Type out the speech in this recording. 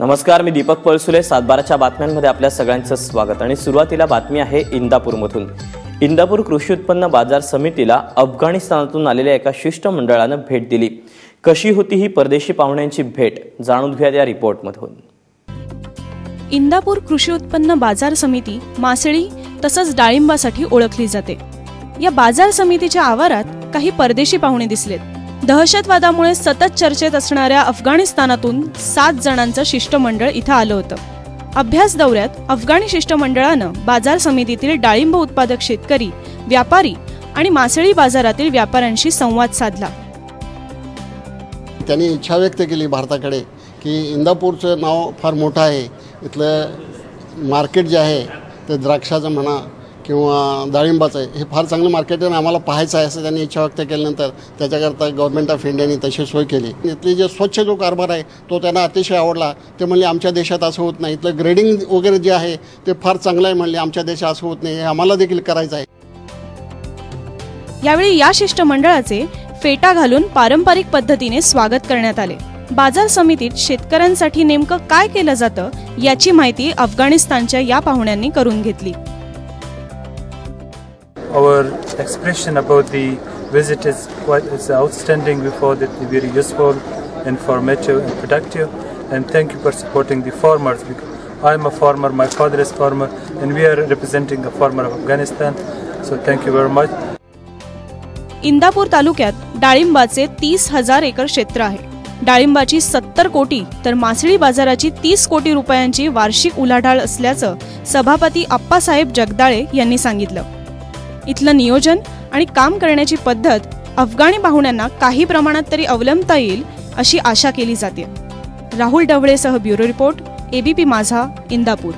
नमस्कार मी दीपक पळसुले. सातबाराच्या बातम्यांमध्ये आपल्या सगळ्यांचं स्वागत. आणि सुरुवातीला बातमी आहे इंदापूरमधून. इंदापूर कृषी उत्पन्न बाजार समितीला अफगाणिस्तानातून आलेल्या एका शिष्टमंडळानं भेट दिली. कशी होती ही परदेशी पाहुण्यांची भेट? जाणून घ्या या रिपोर्टमधून. इंदापूर कृषी उत्पन्न बाजार समिती मासळी तसंच डाळिंबासाठी ओळखली जाते. या बाजार समितीच्या आवारात काही परदेशी पाहुणे दिसलेत. दहशतवादामुळे सतत चर्चेत असणाऱ्या अफगाणिस्तानातून सात जणांचं शिष्टमंडळ इथं आलं होतं. अभ्यास दौऱ्यात अफगाणी शिष्टमंडळानं बाजार समितीतील डाळिंब उत्पादक शेतकरी व्यापारी आणि मासळी बाजारातील व्यापाऱ्यांशी संवाद साधला. त्यांनी इच्छा व्यक्त केली भारताकडे की इंदापूरचं नाव फार मोठं आहे. इथलं मार्केट जे आहे ते द्राक्षाचं म्हणा किंवा डाळिंबाचं आहे हे फार चांगलं मार्केट आहे आणि आम्हाला पाहायचं आहे असं त्यांनी इच्छा व्यक्त केल्यानंतर त्याच्याकरता गव्हर्नमेंट ऑफ इंडियाने तशी सोय केली. इथले जे स्वच्छ जो कारभार आहे तो त्यांना अतिशय आवडला. ते म्हणले आमच्या देशात असं होत नाही. इथलं ग्रेडिंग वगैरे जे आहे ते फार चांगलं आहे म्हणले आमच्या देशात असं होत नाही. हे आम्हाला देखील करायचं आहे. यावेळी या शिष्टमंडळाचे फेटा घालून पारंपरिक पद्धतीने स्वागत करण्यात आले. बाजार समितीत शेतकऱ्यांसाठी नेमकं काय केलं जातं याची माहिती अफगाणिस्तानच्या या पाहुण्यांनी करून घेतली. Our expression about the visit is quite is outstanding. We found it very useful, informative, and productive. And thank you for supporting the farmers. Because I'm a farmer, my father is farmer, and we are representing a farmer of Afghanistan. So thank you very much. Indapur तालुक्यात डाळिंबाचे तीस हजार acre क्षेत्र आहे डाळिंबाची सत्तर कोटी तर मासळी बाजाराची तीस कोटी रुपयांची वार्षिक उलाढाल असल्याचं सभापती आप्पासाहेब जगदाळे यांनी सांगितलं इथलं नियोजन आणि काम करण्याची पद्धत अफगाणी पाहुण्यांना काही प्रमाणात तरी अवलंबता येईल अशी आशा केली जाते. Rahul ढवळेसह bureau report ABP Majha Indapur.